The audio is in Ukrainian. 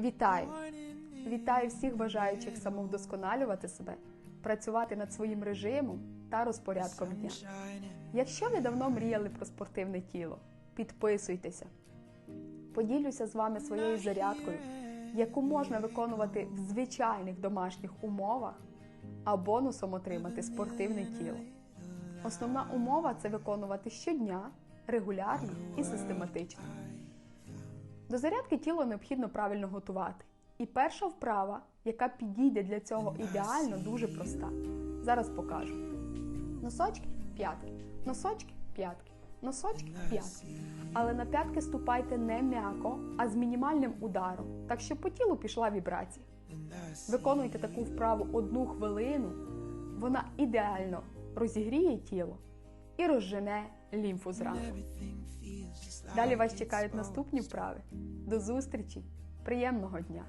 Вітаю! Вітаю всіх бажаючих самовдосконалювати себе, працювати над своїм режимом та розпорядком дня. Якщо ви давно мріяли про спортивне тіло, підписуйтеся. Поділюся з вами своєю зарядкою, яку можна виконувати в звичайних домашніх умовах, а бонусом отримати спортивне тіло. Основна умова це виконувати щодня, регулярно і систематично. До зарядки тіло необхідно правильно готувати. І перша вправа, яка підійде для цього ідеально, дуже проста. Зараз покажу. Носочки п'ятки, носочки п'ятки, носочки п'ятки. Але на п'ятки ступайте не м'яко, а з мінімальним ударом, так щоб по тілу пішла вібрація. Виконуйте таку вправу одну хвилину, вона ідеально розігріє тіло і розжене лімфу зранку. Далі вас чекають наступні вправи. До зустрічі! Приємного дня!